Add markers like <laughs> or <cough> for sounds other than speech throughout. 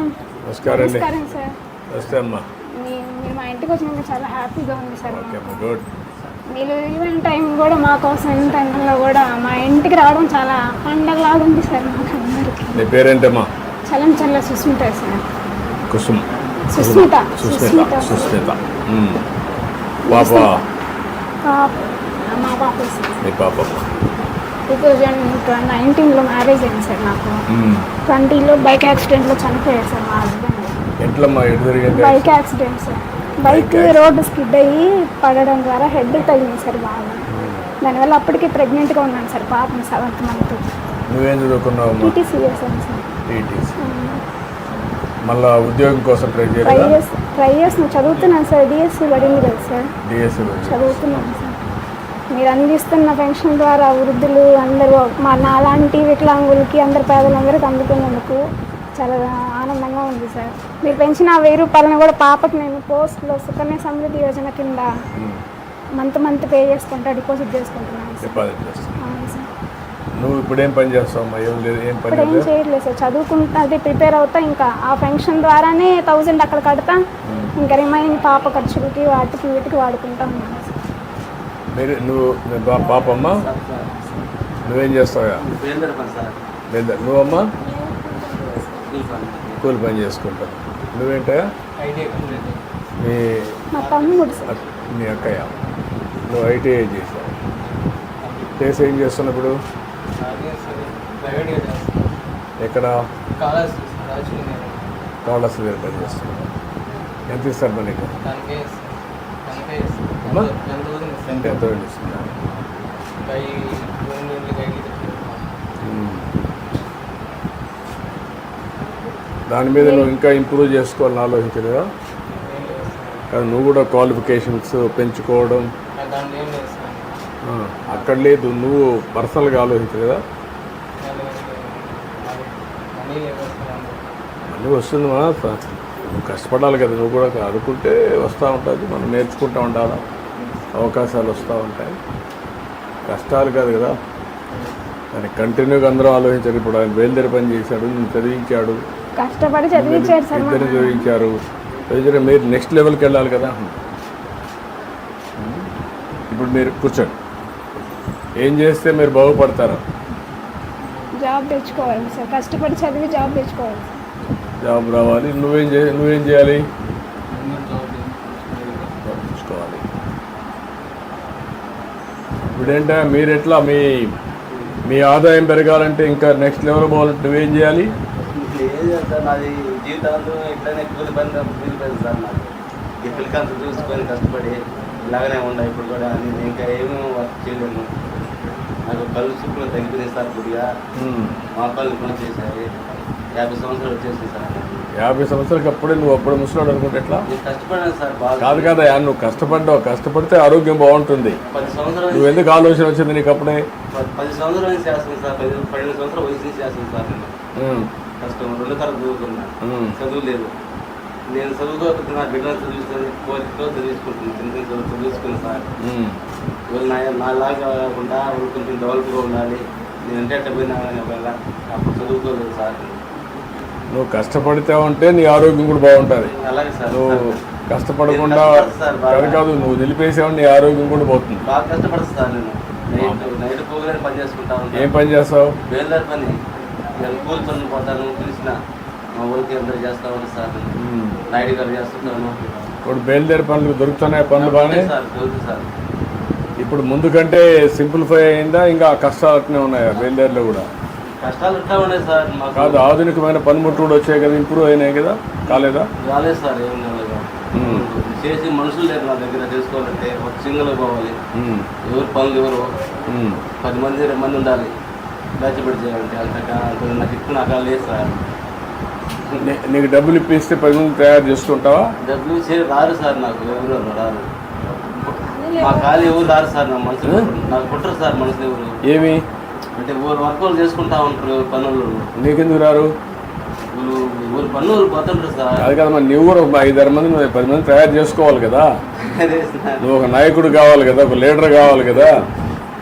నమస్కారం. అండి. నమస్తే అమ్మా. మీ- మీరు మా ఇంటికి వచ్చినందుకు చాలా హ్యాపీగా ఉంది సార్. గుడ్. మీరు ఈవెంట్ టైం కూడా మా కోసం టైంలో కూడా మా ఇంటికి రావడం చాలా పండగలాగా ఉంది సార్ మాకు అందరికి. నీ పేరేంటమ్మా? చలం చల్ల సుస్మిత సార్. కుసుమ్. సుస్మిత సుస్మిత. సుస్మిత. పాప? పాప. మా పాప నీ పాప. టూ థౌజండ్ నైన్టీన్లో మ్యారేజ్ అయింది సార్ నాకు. ట్వంటీలో బైక్ యాక్సిడెంట్లో చనిపోయారు సార్ మా husband bike accident sir. Bike road skid అయ్యి పడడం ద్వారా హెడ్ తగిలింది సార్ బాగా. దానివల్ల అప్పటికి ప్రెగ్నెంట్గా ఉన్నాను సార్ పాపని సెవెంత్ మంత్ నువ్వేం చదువుకున్నావమ్మా టీటీసీ చేశాను సార్. మళ్ళా ఉద్యోగం కోసం ట్రై చేసి ట్రై చేస్తున్నాను చదువుతున్నాను సార్. డిఎస్సి పడింది కదా సార్. డిఎస్సి చదువుతున్నాను సార్. మీరు అందిస్తున్న పెన్షన్ ద్వారా వృద్ధులు అందరూ మా నాలాంటి వికలాంగులకి అందరు పేదలందరికీ అందుకున్నందుకు చాలా ఆనందంగా ఉంది సార్. మీరు పెంచిన ఆ వెయ్యి రూపాయలను కూడా పాపకి నేను పోస్ట్లో సుకన్య సమృద్ధి యోజన కింద మంత్ మంత్ పే చేసుకుంటా డిపాజిట్ చేసుకుంటున్నాను సార్. నువ్వు ఇప్పుడు ఏం పని చేస్తావమ్మా ఏం లేదు ఏం పని ఇప్పుడు ఏం లేదు? చేయట్లేదు సార్. చదువుకుంటా అది ప్రిపేర్ అవుతా ఇంకా. ఆ పెన్షన్ ద్వారానే థౌజండ్ అక్కడ కడతా. ఇంకా రిమైనింగ్ పాప ఖర్చులకి వాటికి వీటికి వాడుకుంటా ఉన్నాను సార్. మీరు నువ్వు పాపమ్మా నువ్వేం చేస్తావా లేదా నువ్వమ్మా? కూలి పని చేసుకుంటావు. నువ్వేంటా ఐడియా కంప్లీట్ మీ మా అక్కయ్య. నువ్వు ఐటీఐ చేసావు చేసి ఏం చేస్తున్నప్పుడు ఎక్కడ? దగ్గర పని చేస్తున్నావు. ఎంత ఇస్తారు నీకు? దానికే దానికే అమ్మా? దాని మీద నువ్వు ఇంకా ఇంప్రూవ్ చేసుకోవాలని ఆలోచించలేదా? కానీ నువ్వు కూడా క్వాలిఫికేషన్స్ పెంచుకోవడం. అక్కడ లేదు నువ్వు పర్సనల్గా ఆలోచించలేదా? మనీ అన్నీ వస్తుంది మా నువ్వు కష్టపడాలి కదా నువ్వు కూడా అనుకుంటే వస్తూ ఉంటుంది మనం నేర్చుకుంటూ ఉండాలా? అవకాశాలు వస్తూ ఉంటాయి. కష్టాలు కాదు కదా. కానీ కంటిన్యూగా అందరూ ఆలోచించారు. ఇప్పుడు ఆయన బయలుదేరి పని చేశాడు నేను చదివించాడు. కష్టపడి మా ఇద్దరు చదివించారు. చదివించారు. మీరు నెక్స్ట్ లెవెల్కి వెళ్ళాలి కదా. ఇప్పుడు మీరు కూర్చోండి. ఏం చేస్తే మీరు బాగుపడతారు? జాబ్ తెచ్చుకోవాలి సార్. కష్టపడి చదివి జాబ్ తెచ్చుకోవాలి జాబ్ రావాలి. నువ్వేం చే నువ్వేం చేయాలి చూసుకోవాలి ఇప్పుడేంటా మీరు ఎట్లా మీ మీ ఆదాయం పెరగాలంటే ఇంకా నెక్స్ట్ లెవెల్ పోవాలంటే నువ్వేం చేయాలి? నాది జీవితాంతం ఎట్లయినా కూలి పని కూలి పని సార్ నాకు ఈ పిల్లకాంత చూసుకొని కష్టపడి ఇలాగనే ఉండ ఇప్పుడు కూడా నేను ఇంకా ఏమీ వర్క్ చేయలేను నాకు కళ్ళు చూపులు తగ్గిపోయింది సార్ ఉమ్. మా కళ్ళు పని చేశారు యాభై సంవత్సరాలు వచ్చేసింది సార్ యాభై సంవత్సరాలకి అప్పుడే నువ్వు అప్పుడు ముసలాడు అనుకుంటే ఎట్లా? కాదు కదా నువ్వు కష్టపడ్డావు. కష్టపడితే ఆరోగ్యం బాగుంటుంది. నువ్వు ఎందుకు ఆలోచన వచ్చింది నీకు అప్పుడే? పది- సంవత్సరాల చేస్తాను సార్? పది పన్నెండు సంవత్సరాల వయసు నుంచి చేస్తాను సార్. కష్టం రెండు తరగతి చదువుకున్నా. ఉమ్. చదువు లేదు. నేను చదువుకోకపోతే నా బిడ్డలు చదివిస్తుంది కోరికతో చదివించుకుంటుంది చిన్న చిన్న చదువు చదివించుకున్నాను సార్. ఉమ్. వీళ్ళు నా నాలాగా కాకుండా కొంచెం డెవలప్గా ఉండాలి. నేను అంటే అట్ట పోయినా అప్పుడు చదువుకోలేదు సార్. నువ్వు కష్టపడితే ఉంటే నీ ఆరోగ్యం కూడా బాగుంటుంది. అలాగే సార్ నువ్వు కష్టపడకుండా. కాదు కాదు నువ్వు నిలిపేసావు నీ ఆరోగ్యం కూడా పోతుంది. ఏం పని చేస్తావు? ఇప్పుడు బయలుదేరి పనులు దొరుకుతున్నాయి పనులు బాగానే? సార్ చదువుతుంది సార్. ఇప్పుడు ముందు కంటే సింప్లిఫై అయిందా? ఇంకా కష్టాలు అట్నే ఉన్నాయా బయలుదేరిలో కూడా? కష్టాలు ఉన్నాయి సార్ కాదు ఆధునికమైన పనిముట్లు కూడా వచ్చాయి కదా ఇంప్రూవ్ అయినాయి కదా కాలేదా? రాలేదు సార్ ఏం. చేసి మనుషులు లేరు నా దగ్గర చేసుకోవాలంటే ఒక సింగిల్ పోవాలి. ఎవరు పనులు ఎవరు. పది మంది ఇరవై మంది ఉండాలి. దాచిపెట్టి చేయాలంటే అంత నాకు ఇప్పుడు నాకు లేదు సార్. నీకు డబ్బులు ఇప్పిస్తే పది మంది తయారు చేసుకుంటావా డబ్బులు చే రారు సార్ నాకు ఎవరు రారు. మా ఖాళీ ఎవరు రారు సార్ నా మనుషులు నాకు పుట్టరు సార్ మనుషులు ఎవరు? ఏమి? అంటే ఊరు వర్కులు చేసుకుంటా ఉంటారు పనులు. నీకెందుకు రారు? వీళ్ళు ఊరు పనులు పోతుంటారు సార్. అది కదా మరి నువ్వు కూడా ఒక ఐదారు మంది పది మంది తయారు చేసుకోవాలి కదా. నువ్వు ఒక నాయకుడు కావాలి కదా ఒక లీడర్ కావాలి కదా.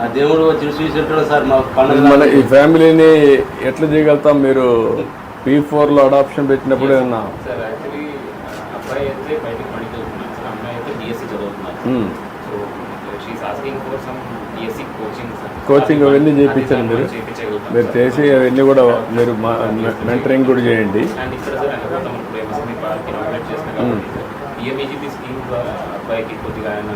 ఆ దేవుడు వచ్చి సార్ మా మన ఈ ఫ్యామిలీని ఎట్లా చేయగలుగుతాం మీరు? పీ ఫోర్లో అడాప్షన్ పెట్టినప్పుడు ఏమన్నా? సార్ యాక్చువల్లీ అబ్బాయి అయితే బయటకు పనికి వెళ్తున్నాడు. సార్ అమ్మాయి అయితే డిఎస్సి చదువుతున్నారు మ్మ్. So she's asking for some DSC coaching sir coaching అవన్నీ చేయించండి మీరు. చేయించగలుగుతాం మీరు చేసి అవన్నీ కూడా మీరు మెంటరింగ్ కూడా చేయండి. అండ్ ఇక్కడ సార్ అనుకుంటాం ఇప్పుడు ఎంఎస్ఎంఈ పార్క్ ఇనాగ్రేట్ చేసిన కాబట్టి సార్ పిఎంఈజీపీ స్కీమ్ ద్వారా అబ్బాయికి కొద్దిగా ఆయన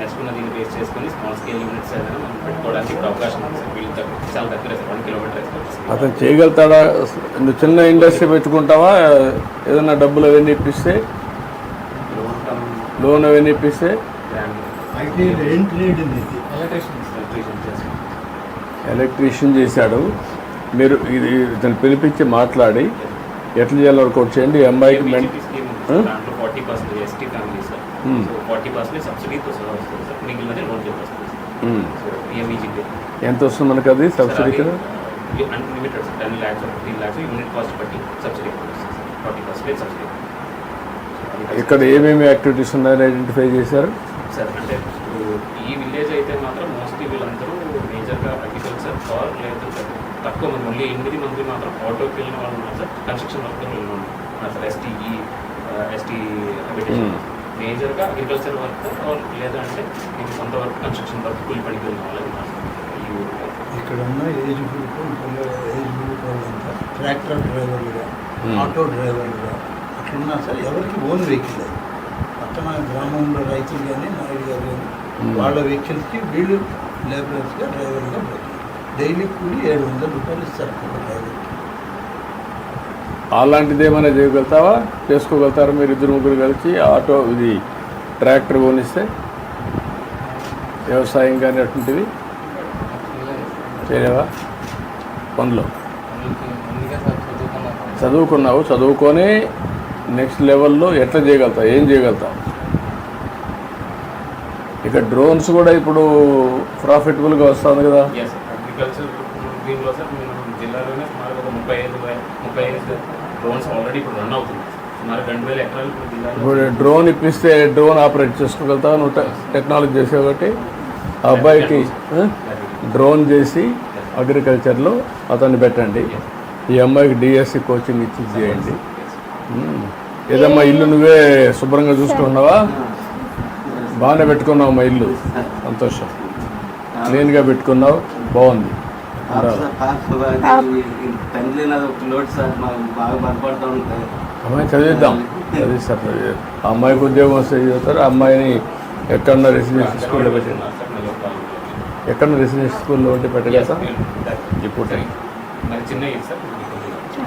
నేర్చుకున్న దీన్ని బేస్ చేసుకొని స్మాల్ స్కేల్ యూనిట్స్ ఏదైనా మనం పెట్టుకోవడానికి ఇప్పుడు అవకాశం ఉంది. సార్ వీళ్ళు చాలా దగ్గర సార్ వన్ కిలోమీటర్ అతను చేయగలుగుతాడా? నువ్వు చిన్న ఇండస్ట్రీ పెట్టుకుంటావా? ఏదైనా డబ్బులు అవన్నీ ఇప్పిస్తే? లోన్ అవన్నీ ఇప్పిస్తే? ఎలక్ట్రీషియన్ చేశాడు. మీరు ఇది ఇతను పిలిపించి మాట్లాడి ఎట్లా చేయాలో వర్కౌట్ చేయండి. అమ్మాయికి సో ఫార్టీ పర్సెంట్ సబ్సిడీతో వస్తుంది సార్. మిగిలినది లోన్ కింద వస్తుంది మ్మ్. సో పిఎంఈజీపీ ఎంత వస్తుంది మనకు అది సబ్సిడీ కింద unlimited sir. Ten lakhs fifteen lakhs unit cost బట్టి సబ్సిడీ ఫార్టీ పర్సెంట్ సబ్సిడీ ఇక్కడ ఏమేమి యాక్టివిటీస్ ఉన్నాయని ఐడెంటిఫై చేశారు? సార్ అంటే ఈ విలేజ్ అయితే మాత్రం మోస్ట్లీ వీళ్ళందరూ మేజర్గా అగ్రికల్చర్ ఆర్ లేదా తక్కువ మంది ఓన్లీ ఎనిమిది మంది మాత్రం ఆటోకి వెళ్ళిన వాళ్ళు ఉన్నారు సార్. కన్స్ట్రక్షన్ వర్క్ వెళ్ళిన వాళ్ళు ఉన్నారు సార్. ఎస్టీఈ ఎస్టీ హ్యాబిటేషన్ Hmm. మేజర్గా అగ్రికల్చర్ వర్క్ లేదంటే మీకు సొంత వర్క్ కన్స్ట్రక్షన్ వర్క్ కూలి పనికి వెళ్ళిన వాళ్ళు ఉన్నారు. సార్ ఈ ఊరిలో. ఇక్కడ ఉన్న ఏజ్ గ్రూప్ ఏజ్ గ్రూప్ వాళ్ళంతా ట్రాక్టర్ డ్రైవర్లుగా. ఆటో డ్రైవర్లుగా అట్లున్నా సార్ ఎవరికి ఓన్ వెహికల్. అది పక్కన గ్రామంలో రైతులు కానీ నాయుడు గారు కానీ. వాళ్ళ వెహికల్స్కి వీళ్ళు లేబరర్స్గా డ్రైవర్గా పోతారు. డైలీ కూలి ఏడు వందల రూపాయలు ఇస్తారు డ్రైవర్కి. అలాంటిది ఏమైనా చేయగలుగుతావా? చేసుకోగలుగుతారా మీరు ఇద్దరు ముగ్గురు కలిసి? ఆటో ఇది ట్రాక్టర్ కొనిస్తే? వ్యవసాయం కానీ అటువంటివి? చేయలేవా? పనులు? చదువుకున్నావు చదువుకొని నెక్స్ట్ లెవెల్లో ఎట్లా చేయగలుగుతావు? ఏం చేయగలుగుతావు? ఇక డ్రోన్స్ కూడా ఇప్పుడు ప్రాఫిటబుల్గా వస్తుంది కదా. అగ్రికల్చర్ దీనిలో సార్ జిల్లాలోనే సుమారు ముప్పై ఐదు ముప్పై ఐదు డ్రోన్స్ ఆల్రెడీ ఇప్పుడు రన్ అవుతుంది సుమారు రెండు వేల ఎకరాలు ఇప్పుడు డ్రోన్ ఇప్పిస్తే డ్రోన్ ఆపరేట్ చేసుకోగలుగుతావు నువ్వు టెక్నాలజీ చేసావు కాబట్టి ఆ అబ్బాయికి? డ్రోన్ చేసి అగ్రికల్చర్లో అతన్ని పెట్టండి. ఈ అమ్మాయికి డిఎస్సి కోచింగ్ ఇచ్చి చేయండి. ఏదమ్మా ఇల్లు నువ్వే శుభ్రంగా చూసుకున్నావా బాగానే పెట్టుకున్నావు మా ఇల్లు. సంతోషం. క్లీన్గా పెట్టుకున్నావు. బాగుంది. అమ్మాయి చదివిద్దాం. చదివిస్తారు అమ్మాయికి ఉద్యోగం వస్తే చదువుతారు అమ్మాయిని ఎక్కడన్నా రెసిడెన్షియల్ స్కూల్లో పెట్టండి. ఎక్కడ రెసిడెన్షియల్ స్కూల్లో ఉంటే పెట్టగలుగుతా? ఇప్పుడు చిన్న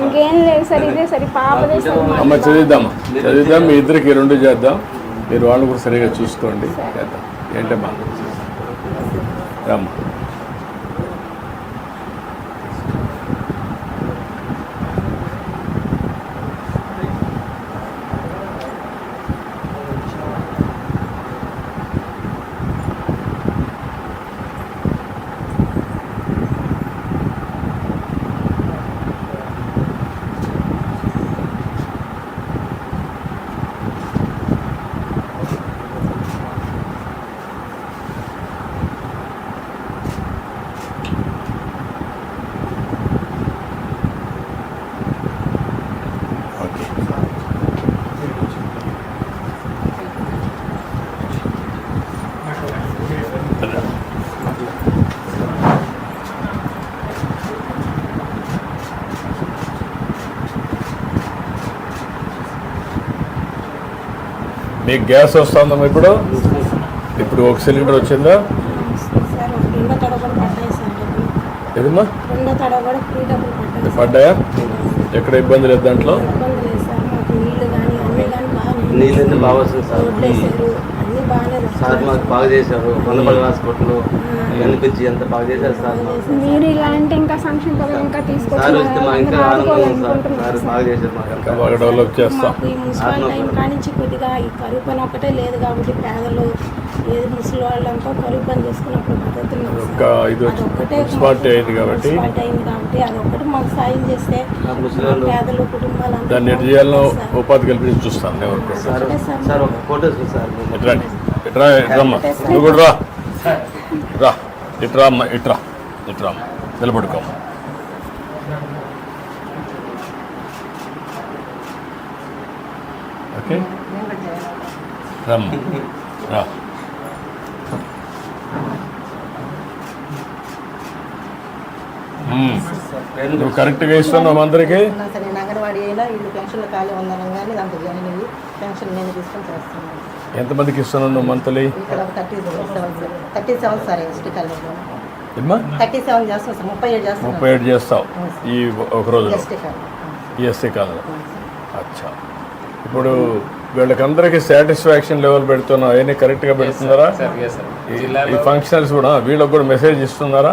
ఇంకేం లేదు సార్. ఇదే సరే పాపదే సార్ అమ్మ మాకు చదివిద్దామా చదివిద్దాం మీ ఇద్దరికి రెండు చేద్దాం. మీరు వాళ్ళు కూడా సరిగా చూసుకోండి. చేద్దాం. ఏంటమ్మా? రమ్మా. మీకు గ్యాస్ వస్తుందమ్మా ఇప్పుడు? ఇప్పుడు ఒక సిలిండర్ వచ్చిందా? ఏదమ్మా పడ్డాయి ఎక్కడ ఇబ్బంది లేదు దాంట్లో. నీళ్ళన్నీ బాగా వస్తుంది సార్. సార్. మాకు బాగా చేశారు. కొండపల్లి హాస్పిటల్ కనిపించి ఎంత బాగా చేశారు సార్? మీరు ఇలాంటి ఇంకా సంక్షేమ పథకం ఇంకా సార్ వస్తే మా ఇంకా ఆనందం ఉంది సార్. సార్ తీసుకొచ్చి బాగా చేశారు మాకు ఇంకా బాగా డెవలప్ చేస్తాం. ఈ మున్సిపల్ టైం కానించి కొద్దిగా ఈ కరువు పని ఒకటే లేదు కాబట్టి పేదలు ఏది ముసలి వాళ్ళంతా కరువు పని చేసుకున్నప్పుడు పద్ధతులు అదొక్కటే మున్సిపాలిటీ అయింది కాబట్టి మున్సిపాలిటీ అయింది కాబట్టి అదొక్కటి మాకు సాయం చేస్తే పేదలు కుటుంబాలు దాన్ని ఎటు చేయాలో ఉపాధి కల్పించి చూస్తాను. సార్. సార్ ఒక ఫోటో సార్. ఇటు రండి? ఇట్రా ఇట్రమ్మా నువ్వు కూడా రా. రా. ఇట్రా అమ్మా ఇట్రా ఇట్రా నిలబడుకో ఓకే? రమ్ రా. నువ్వు కరెక్ట్గా ఇస్తున్నావు అందరికి? సరే నేను అంగన్వాడీ అయినా వీళ్ళు పెన్షన్లు ఖాళీ ఉందనం కానీ అంత జాయిన్ పెన్షన్ నేను తీసుకొని చేస్తాను ఎంతమందికి ఇస్తున్నావు నువ్వు మంత్లీ? ఇక్కడ ఒక thirty seven thirty seven sir ST కాలేజ్లో ఏమ్మా థర్టీ సెవెన్ చేస్తాం సార్. ముప్పై ఏడు చేస్తాం ముప్పై ఏడు చేస్తావు ఈ ఒక రోజులో? ఎస్టీ కాలంలో అచ్చా. ఇప్పుడు వీళ్ళకందరికీ సాటిస్ఫాక్షన్ లెవెల్ పెడుతున్నావు. అవన్నీ కరెక్ట్గా పెడుతున్నారా? ఈ- ఫంక్షనల్స్ కూడా వీళ్ళకి కూడా మెసేజ్ ఇస్తున్నారా?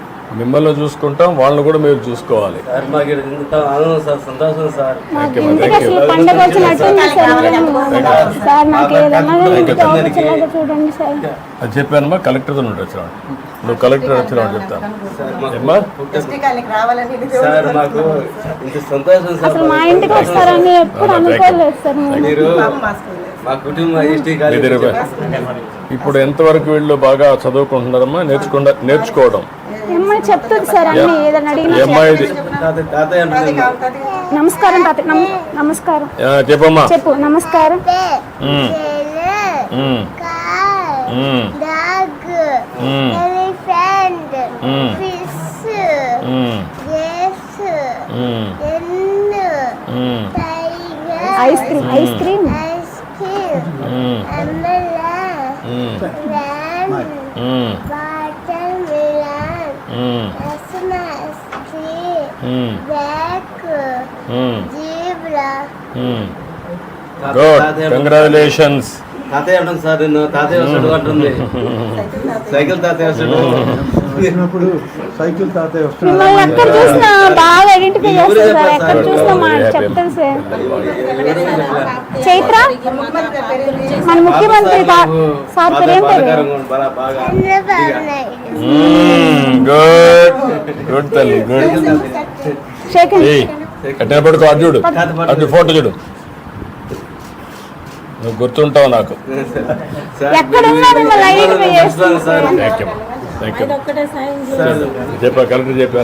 మిమ్మల్ని చూసుకుంటాం వాళ్ళని కూడా మీరు చూసుకోవాలి. సార్ మాకు ఇక్కడ ఇంత ఆనందం సార్ సంతోషం సార్. థ్యాంక్ యూ ఇంటికి థ్యాంక్ యూ అసలు పండగ వచ్చినట్టుంది సార్? మేము. సార్ నాకు ఏదన్నా కానీ జాబ్ వచ్చేలాగా చూడండి సార్. అది చెప్పానమ్మా కలెక్టర్తో నుండి వచ్చినా నువ్వు కలెక్టర్ వచ్చినా చెప్తాను. సార్ మాకు ఏమ్మా? ఎస్టీ కాలనీకి రావాలని ఇది సార్ మాకు ఇంత సంతోషం సార్ అసలు మా ఇంటికి వస్తారని ఎప్పుడు అనుకోలేదు సార్ మీరు మా కుటుంబ. ఇప్పుడు ఎంతవరకు వీళ్ళు బాగా చదువుకుంటున్నారమ్మా? నేర్చుకుంటా నేర్చుకోవడం. ఏమని చెప్తుంది సార్ అన్ని ఏదైనా అడిగినా నమస్కారం తాత నమ- నమస్కారం. చెప్పమ్మా. చెప్పు నమస్కారం. Ice cream ice cream. Good. Congratulations తాతయ్య అంటుంది సార్ నిన్ను. తాతయ్య వస్తాడు అంటుంది. <laughs> సైకిల్ తాతయ్య వస్తాడు. వచ్చినప్పుడు సైకిల్ తాతయ్య మిమ్మల్ని ఎక్కడ చూసినా బాగా ఐడెంటిఫై చేస్తారు సార్. ఎక్కడ చూసినా మా Happy. చెప్తారు సార్. చైత్ర మన ముఖ్యమంత్రి తా- సార్ పేరు ఏం పేరు బాగా బాగా. గుడ్. గుడ్ తల్లి గుడ్. Shake hand. ఏయ్ కట్టిన పడుకో అటు చూడు. అటు ఫోటో చూడు. నువ్వు గుర్తుంటావు నాకు. సార్ ఎక్కడ ఉన్నా మిమ్మల్ని ఐడెంటిఫై చేస్తారు సార్. థ్యాంక్ యూ చెప్పా కలెక్టర్ చెప్పాను.